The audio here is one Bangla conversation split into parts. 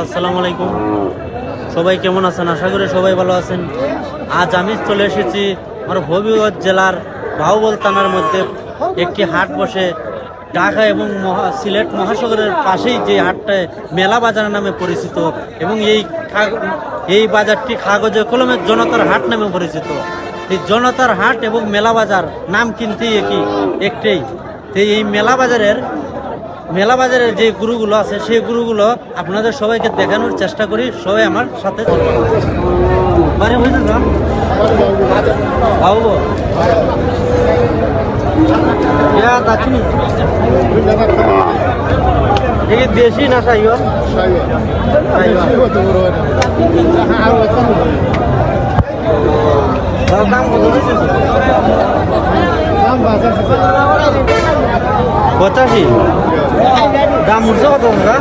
আসসালামু আলাইকুম। সবাই কেমন আছেন? আশা করি সবাই ভালো আছেন। আজ আমি চলে এসেছি আমার হবিগঞ্জ জেলার বাহুবল থানার মধ্যে। একটি হাট বসে। ঢাকা এবং মহা, সিলেট মহাসাগরের পাশেই যে হাটটা, মেলা বাজার নামে পরিচিত এবং এই এই বাজারটি কাগজে কলমের জনতার হাট নামে পরিচিত। এই জনতার হাট এবং মেলা বাজার নাম কিনতেই একই, একটাই। এই মেলা বাজারের মেলা বাজারের যে গুরুগুলো আছে, সেই গুরুগুলো আপনাদের সবাইকে দেখানোর চেষ্টা করি। সবাই আমার সাথে না দেশি না দাম কত পঁচাশি। দাম উঠছে কত দাদা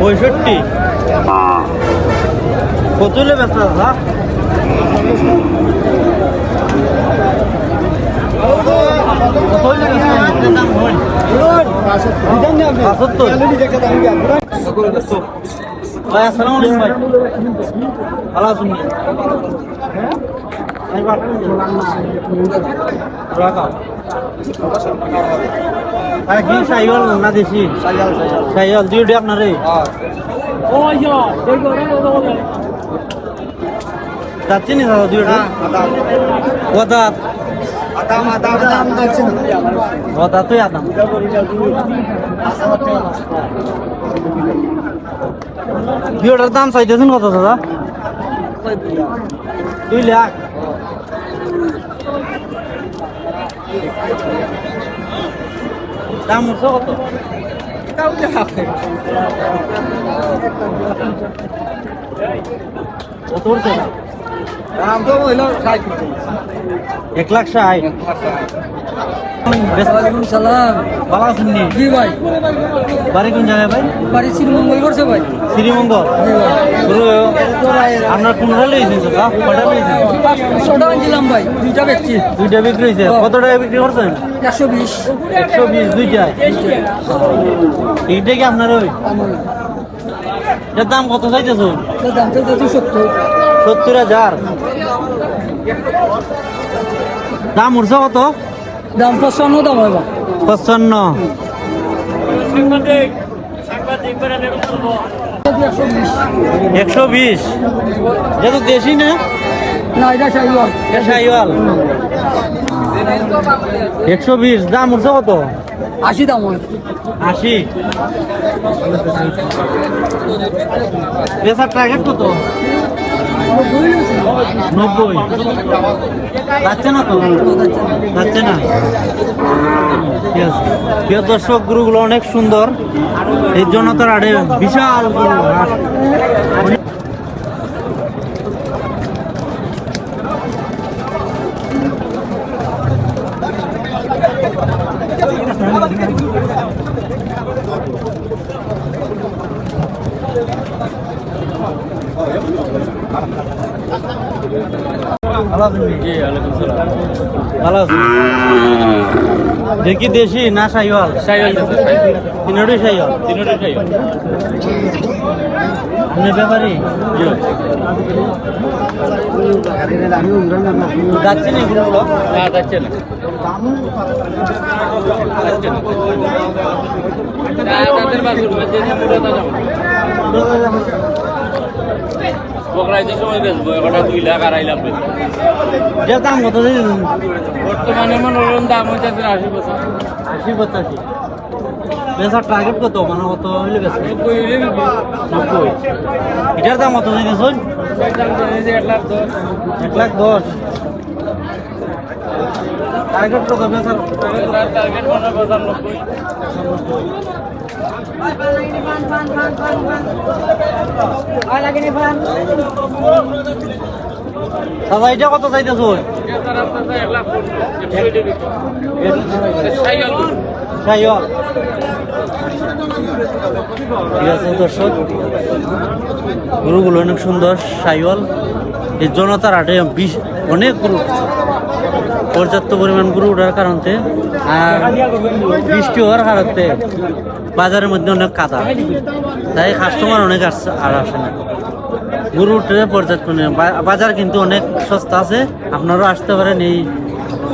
পঁয়ষট্টি। কত ব্যস্ত দাদা পঁচাত্তর। ভাই আসসালামু আলাইকুম ভাই। ভালো আছেন কি সাইকেল না দেশি? সাইকেল দুইটি আপনারে যাচ্ছি নি দাদা দুইটা কথা কথা তুই আদাম। দুইটার দাম চাইতেছেন কত দাদা? দুই লাখ। দাম উঠছে কত? কত উঠছে দাম তো হইল ষাট এক লাখ ষাট। ওয়ালাইকুম সালাম। ভালো আছেন জি ভাই। বাড়ি কোন জায়গায় ভাই? বাড়ি শ্রীমঙ্গল করছে ভাই। শ্রীমঙ্গল? আপনার কোনটা লইছেন কটা লইছেন টাকা দিলাম ভাই দুইটা বেচছি। দুইটা বিক্রি হয়েছে। কত টাকা বিক্রি করছেন? একশো বিশ। একশো বিশ দুইটায় এইটা কি আপনার ওই? এটার দাম কত চাইতেছ দাম দুশো সত্তর। সত্তর হাজার। দাম উঠছে কত? দাম পঁচপান্ন দাম হয় বা পঞ্চান্ন একশো বিশ। একশো বিশ এটা তো দেশি না একশো বিশ দাম উঠছে কত? আশি দাম আশি। পেশার টার্গেট কত? নব্বই। যাচ্ছে না তো? যাচ্ছে না? প্রিয় দর্শক, গুরুগুলো অনেক সুন্দর। এই জন্য তার আড়ে বিশাল গরু হাট। ভালো আছেন জি ভালো আছেন দেখি দেশি না সাইওয়াল সাইওয়াল তিনোটি সাইওয়াল তিনোটি সাইওয়াল ব্যাপারি যাচ্ছে না এগুলো না যাচ্ছে না যে সময় বেচবো একটা দুই লাখ আড়াই লাখ দাম কত বর্তমানে মনোরম দাম হচ্ছে আশি পঁচাশি। আশি পঁচাশি। বেচার টার্গেট কত? মানে কত হইলে বেচবে নব্বই। নব্বই। এটার দাম কত জেনেছে এক লাখ দশ। টার্গেট কত বেচার? টার্গেট পঁচানব্বই দাদা এটা কত চাইতেছ? সাইওয়াল ঠিক আছে দর্শক গরুগুলো অনেক সুন্দর সাইওয়াল এই জনতার হাটে বিশ অনেক গরু। পর্যাপ্ত পরিমাণ গরু ওঠার কারণে আর বৃষ্টি হওয়ার কারণে বাজারের মধ্যে অনেক কাদা। তাই কাস্টমার অনেক আসছে আর আসে না। গরু উঠে। বা- বাজার কিন্তু অনেক সস্তা আছে। আপনারাও আসতে পারেন এই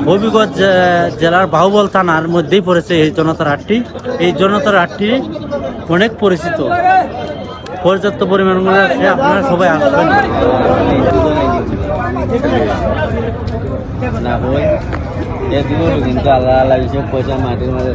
হবিগঞ্জ জেলার বাহুবল থানার মধ্যেই পড়েছে এই জনতার হাটটি। এই জনতার হাটটি অনেক পরিচিত। পর্যাপ্ত পরিমাণ আসে আপনারা সবাই আসবেন। কিন্তু আল্লাহ পয়সা মাটির মাঝে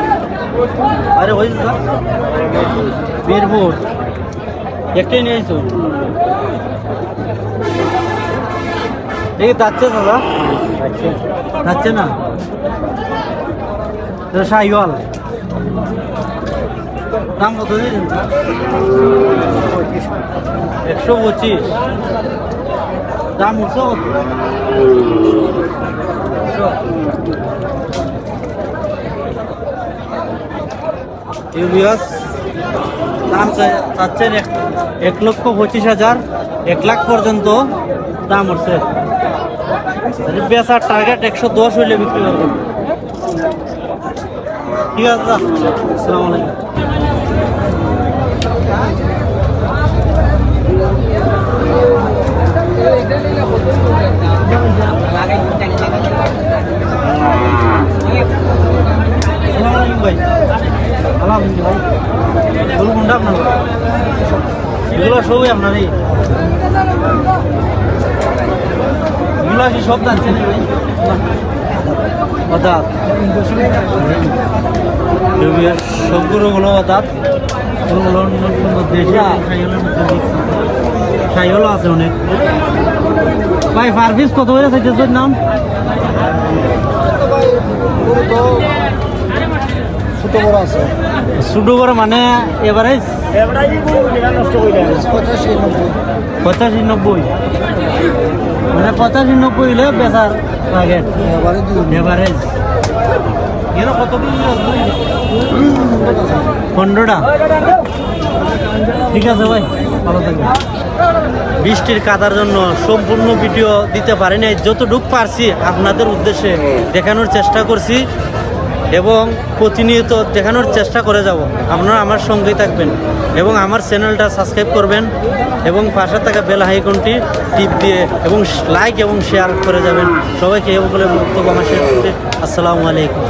আরে ওই বীরপুর একটাই নিয়ে আইসো এই যাচ্ছে দাদা? যাচ্ছে না? সাইওয়াল। দাম কত দিয়েছেন? একশো পঁচিশ। দাম উঠছে কত? ইউবিএস দাম চাচ্ছেন এক লক্ষ পঁচিশ হাজার, এক লাখ পর্যন্ত দাম উঠছে বেচার টার্গেট একশো দশ হইলে বিক্রি করবেন ঠিক আছে। আসসালামু আলাইকুম। আসসালামু আলাইকুম ভাই আলহামদুলিল্লাহ ভাই ফুল কোনটা আপনার এগুলো সবই আপনারই কি সব জানছেন অর্থাৎ সবগুলো হলো অর্থাৎ সাইকেলও আছে অনেক। ভাই ফার্ভিস কত হয়ে আছে নাম? ছোট আছে। শুধু করে মানে এভারেজ? পঁচাশি নব্বই। পঁচাশি নব্বই? মানে পঁচাশি নব্বই হলে বেচার টার্গেট এভারেজ পনেরোটা? ঠিক আছে ভাই ভালো থাকবেন। বৃষ্টির কাদার জন্য সম্পূর্ণ ভিডিও দিতে পারি নাই। যতটুক পারছি আপনাদের উদ্দেশ্যে দেখানোর চেষ্টা করছি। এবং প্রতিনিয়ত দেখানোর চেষ্টা করে যাব। আপনারা আমার সঙ্গেই থাকবেন এবং আমার চ্যানেলটা সাবস্ক্রাইব করবেন এবং পাশে থাকা বেল আইকনটি টিপ দিয়ে এবং লাইক এবং শেয়ার করে যাবেন। সবাইকে বলে বক্তব্য আমার শেষ আসসালামু আলাইকুম।